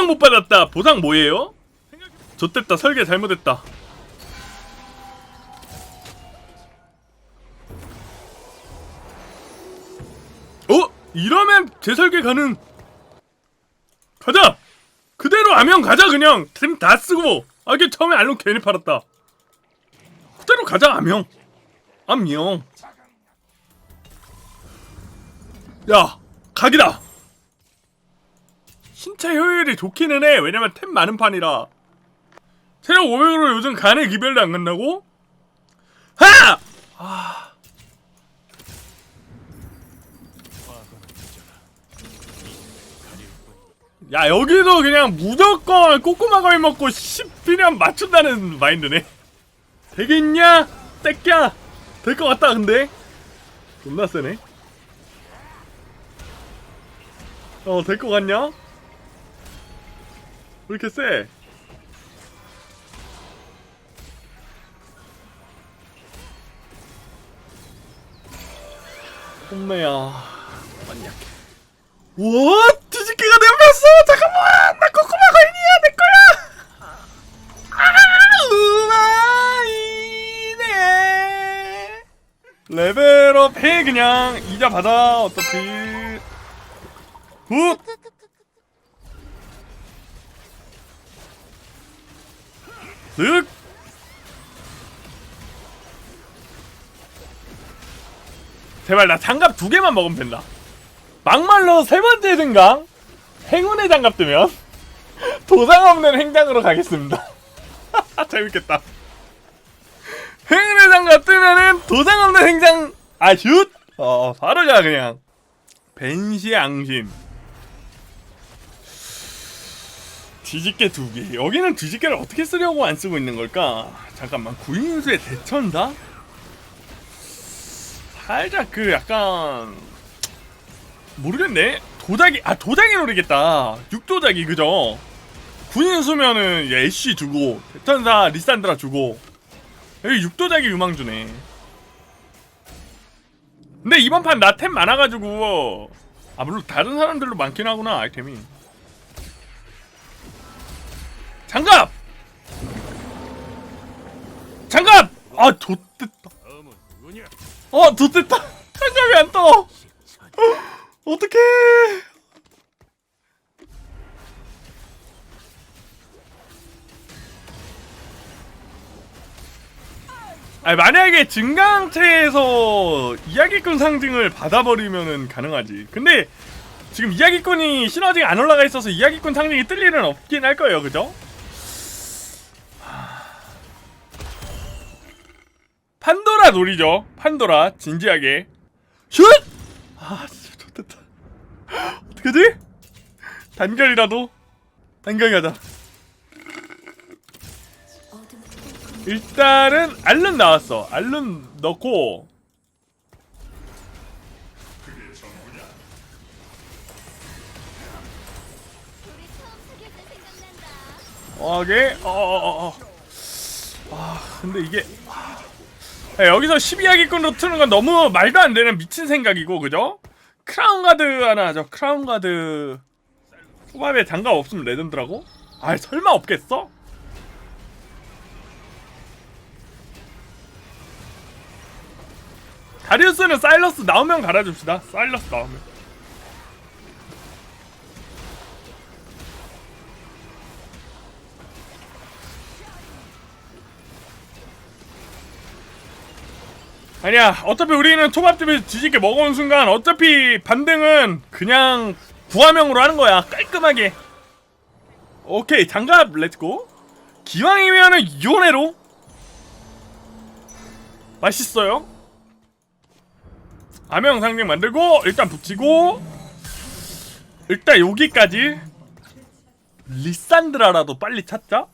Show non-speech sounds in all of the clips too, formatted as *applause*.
보상 못 받았다. 보상 뭐예요? 좆됐다. 설계 잘못했다. 어? 이러면 재설계 가능. 가자. 그대로 아명 가자 그냥. 팀 다 쓰고. 아 이게 처음에 알론 괜히 팔았다. 그대로 가자 아명. 암명. 야 각이다. 신체 효율이 좋기는 해. 왜냐면 템 많은 판이라. 체력 500으로 요즘 간의 기별도 안 간다고? 하! 아. 야 여기도 그냥 무조건 꼬꼬마 과일 먹고 10비냥 맞춘다는 마인드네 되겠냐? 떼끼야 될 것 같다 근데 존나 세네 어될 것 같냐? 왜 이렇게 세? hom매야. 많이 약해 와 뒤집기가 내렸어? 잠깐만! 나 꼬꼬마 거인이야 내 거야! 아 우마이네. 레벨업 해 그냥. 이자 받아 어차피. 굿 득! 제발 나 장갑 두 개만 먹으면 된다. 막말로 세 번째 생각 행운의 장갑 뜨면 *laughs* 도상 없는 행장으로 가겠습니다. *laughs* 재밌겠다. 행운의 장갑 뜨면은 도상 없는 행장 아슛 어 바로 가 그냥 벤시 앙신 뒤집개 두 개. 여기는 뒤집개를 어떻게 쓰려고 안 쓰고 있는 걸까? 잠깐만 구인수의 대천사? 살짝 그 약간 모르겠네. 도자기 아 도자기 노리겠다. 육도자기 그죠? 구인수면은 이제 애쉬 주고 대천사 리산드라 주고 여기 육도자기 유망 주네. 근데 이번 판 나 템 많아가지고 아 물론 다른 사람들도 많긴 하구나 아이템이. 장갑! 장갑! 아, 좆됐다. 어, 좆됐다. *laughs* 장갑이 안 떠. *gasps* 어떡해. 아니, 만약에 증강체에서 이야기꾼 상징을 받아버리면은 가능하지. 근데 지금 이야기꾼이 시너지가 안 올라가 있어서 이야기꾼 상징이 뜰 일은 없긴 할 거예요, 그죠? 판도라 놀이죠. 판도라 진지하게 슛! 아 진짜 좋겠다. 어떡하지? 단결이라도 단결 가자. 일단은 알른 나왔어. 알른 넣고 어게 어어어 아 근데 이게 야, 여기서 12하기꾼으로 트는 건 너무 말도 안 되는 미친 생각이고 그죠? 크라운 가드 하나 하죠 크라운 가드 초밥에 장갑 없으면 레전드라고? 아 설마 없겠어? 다리우스는 사일러스 나오면 갈아줍시다 사일러스 나오면 아니야 어차피 우리는 초밥집에서 뒤집게 먹어온 순간 어차피 반등은 그냥 구화명으로 하는 거야 깔끔하게. 오케이 장갑 렛츠고 기왕이면은 요네로. 맛있어요. 아명 상징 만들고 일단 붙이고 일단 여기까지. 리산드라라도 빨리 찾자.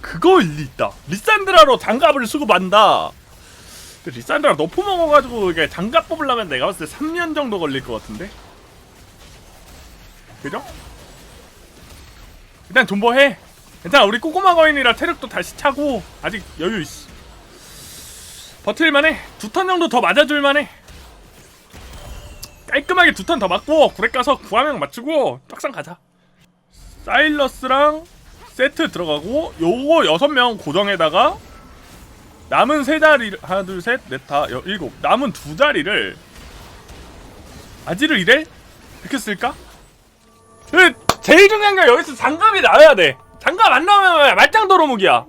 그거 일리 있다. 리산드라로 장갑을 수급한다. 근데 리산드라 너프 먹어가지고 이게 장갑 뽑으려면 내가 봤을 때 3년 정도 걸릴 것 같은데? 그죠? 일단 존버해. 괜찮아 우리 꼬꼬마 거인이라 체력도 다시 차고 아직 여유 있어. 버틸만해. 두 턴 정도 더 맞아줄만해. 깔끔하게 두 턴 더 맞고 구렉 가서 구하명 맞추고 떡상 가자. 사일러스랑 세트 들어가고 요거 여섯 명 고정에다가 남은 세 자리 하나 둘 셋 넷 다 일곱 남은 두 자리를 아지를 이래 이렇게 쓸까? 그 제일 중요한 건 여기서 장갑이 나와야 돼. 장갑 안 나오면 말짱 도루묵이야.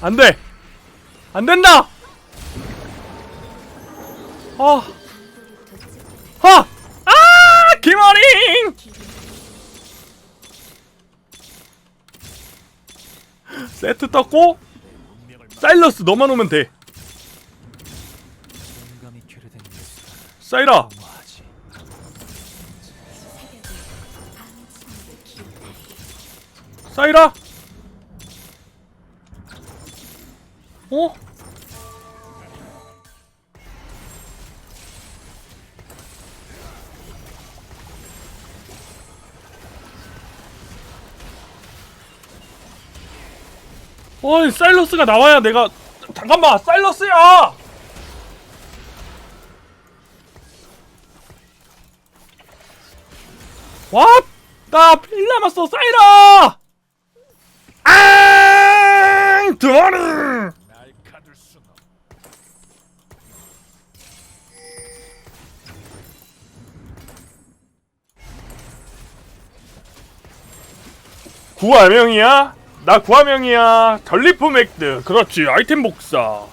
안 돼. 안 된다. 아. 아! 떴고 사일러스 너만 오면 돼. 사이라. 사이라. 어? 어이 사일러스가 나와야 내가 잠깐만 사일러스야 와나필 남았어 사이라 순 없. 구화명이야? 나 구화명이야. 전리품 액드. 그렇지. 아이템 복사.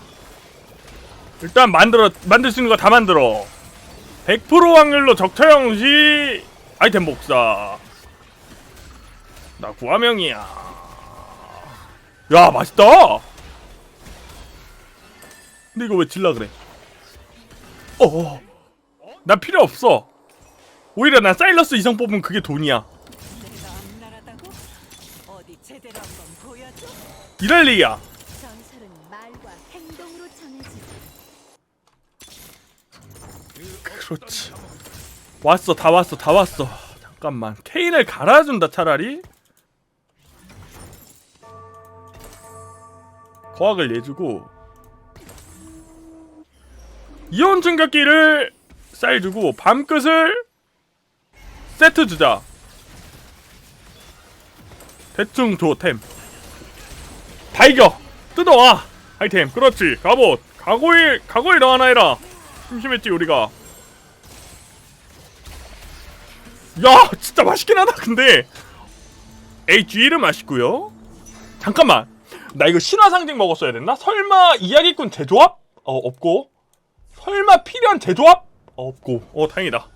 일단 만들어 만들 수 있는 거 다 만들어. 100% 확률로 적처형 시 아이템 복사. 나 구화명이야. 야 맛있다. 근데 이거 왜 질라 그래? 어. 나 필요 없어. 오히려 난 사일러스 이성 뽑으면 그게 돈이야. 내가 악랄하다고? 어디 제대로 한번 보여줘? 이럴 리야. 전설은 말과 행동으로 전해지지. 그렇지. 왔어, 다 왔어, 다 왔어. 잠깐만, 케인을 갈아준다 차라리. 거학을 내주고 이온 충격기를 쌀 주고 밤끝을 세트 주자. 대충 줘 템. 다 이겨. 뜯어와. 아이템. 그렇지. 갑옷. 가고일 가고일 너 하나 해라. 심심했지 우리가. 야 진짜 맛있긴 하다 근데 HE는 맛있고요 잠깐만 나 이거 신화 상징 먹었어야 됐나? 설마 이야기꾼 제조합? 어 없고 설마 필연 제조합? 어, 없고 어 다행이다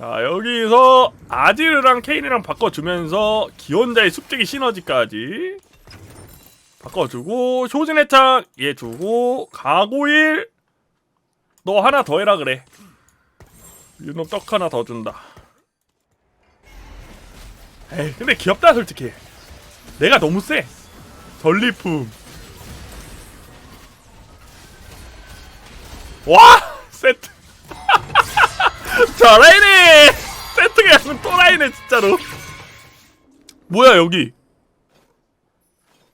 자 여기서 아지르랑 케인이랑 바꿔주면서 기원자의 습득이 시너지까지 바꿔주고 쇼진의 창얘 주고 가고일 너 하나 더 해라 그래. 유노 떡 하나 더 준다. 에이 근데 귀엽다 솔직히. 내가 너무 세. 전리품. 와! 세트 저라이네 세트가 약간 또라이네 진짜로 뭐야 여기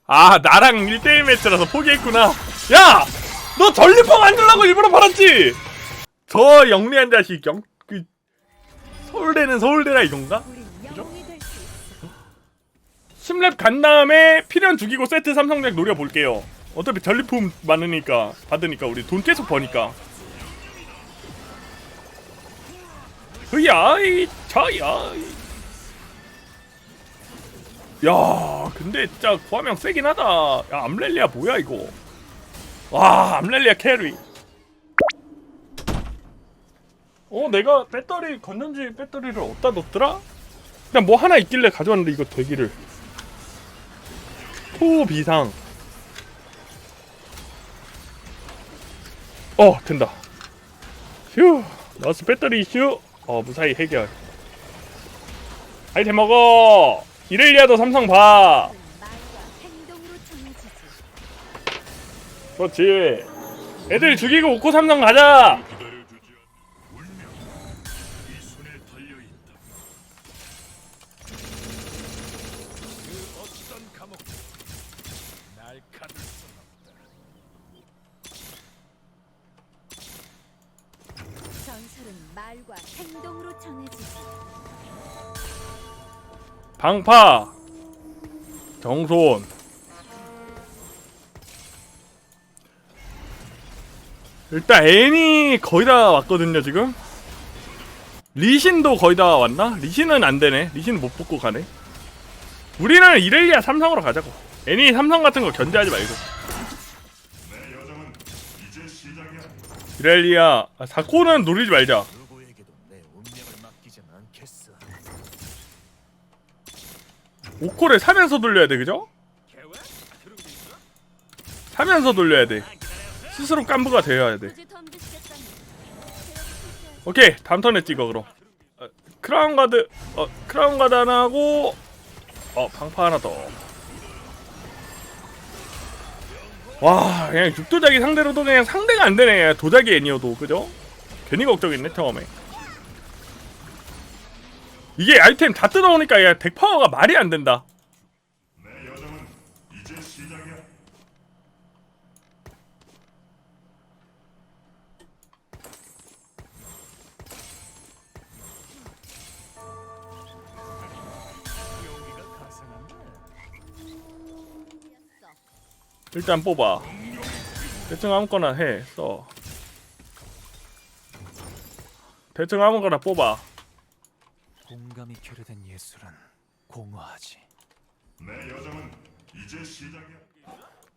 아 나랑 1대1 매치라서 포기했구나 야 너 전리품 만들라고 일부러 팔았지 저 영리한 자식 영, 그 서울대는 서울대라 이건가? 있어. 10렙 간 다음에 필연 죽이고 세트 삼성작 노려볼게요. 어차피 전리품 많으니까 받으니까 우리 돈 계속 버니까. 흐야이 저야이. 야 근데 진짜 구하명 세긴 하다. 야 암렐리아 뭐야 이거. 와 암렐리아 캐리. 어 내가 배터리 건전지 배터리를 어디다 넣었더라? 그냥 뭐 하나 있길래 가져왔는데 이거 되기를. 초비상 어 된다 휴 너스 배터리 이슈 어 무사히 해결. 아이템 먹어! 이렐리아도 삼성 봐. 그렇지. 애들 죽이고 웃고 삼성 가자 말과 행동으로 정해지지. 방파! 정손 일단 애니 거의 다 왔거든요 지금? 리신도 거의 다 왔나? 리신은 안 되네. 리신 못 붙고 가네. 우리는 이렐리아 삼성으로 가자고. 애니 삼성 같은 거 견제하지 말고. 이렐리아 아, 사코는 노리지 말자 오코를 사면서 돌려야 돼 그죠? 사면서 돌려야 돼 스스로 깐부가 되어야 돼. 오케이 다음 턴에 찍어 그럼 어, 크라운 가드 어 크라운 가드 하나 하고 어 방파 하나 더와 그냥 육도자기 상대로도 그냥 상대가 안 되네 도자기 애니어도 그죠? 괜히 걱정했네 처음에 이게 아이템 다 뜯어오니까 야, 덱 파워가 말이 안 된다. 일단 뽑아. 대충 아무거나 해 써. 대충 아무거나 뽑아 공감이 결여된 예술은 공허하지.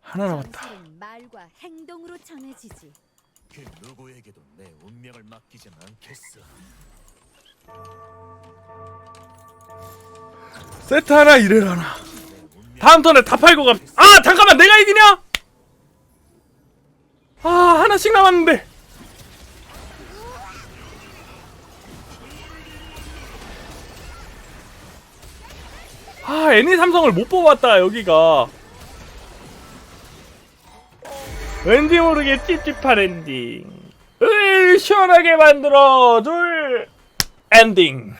하나 남았다 말과 행동으로 정해지지. 그 누구에게도 내 운명을 맡기진 않겠어. 세트 하나 이래 하나 다음 턴에 다 팔고 가. 아 잠깐만 내가 이기냐? 아 하나씩 남았는데. 아 애니 삼성을 못 뽑았다 여기가. 왠지 모르게 찝찝한 엔딩. 을 시원하게 만들어 줄 엔딩.